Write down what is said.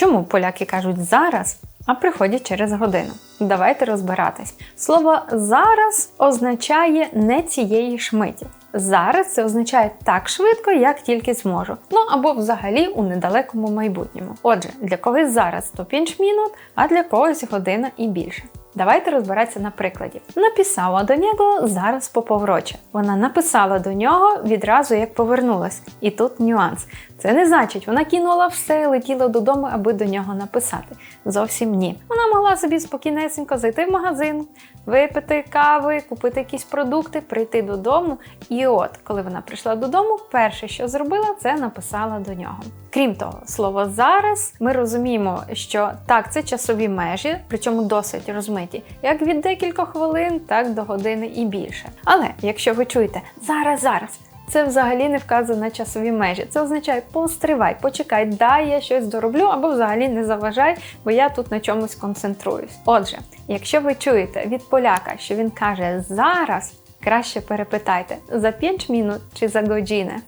Чому поляки кажуть зараз, а приходять через годину? Давайте розбиратись. Слово зараз означає не цієї ж миті. Зараз це означає так швидко, як тільки зможу. Ну або взагалі у недалекому майбутньому. Отже, для когось зараз то пінч-мінут, а для когось година і більше. Давайте розбиратися на прикладі. Написала до нього зараз по повроче. Вона написала до нього відразу, як повернулась. І тут нюанс. Це не значить, вона кинула все, летіла додому, аби до нього написати. Зовсім ні. Вона могла собі спокійнесенько зайти в магазин, випити кави, купити якісь продукти, прийти додому. І от, коли вона прийшла додому, перше, що зробила, це написала до нього. Крім того, слово зараз ми розуміємо, що так, це часові межі, причому досить розмиті, як від декількох хвилин, так до години і більше. Але якщо ви чуєте зараз, зараз. Це взагалі не вказує на часові межі. Це означає постривай, почекай, дай я щось дороблю, або взагалі не заважай, бо я тут на чомусь концентруюсь. Отже, якщо ви чуєте від поляка, що він каже зараз, краще перепитайте за 5 минут чи за годzinę.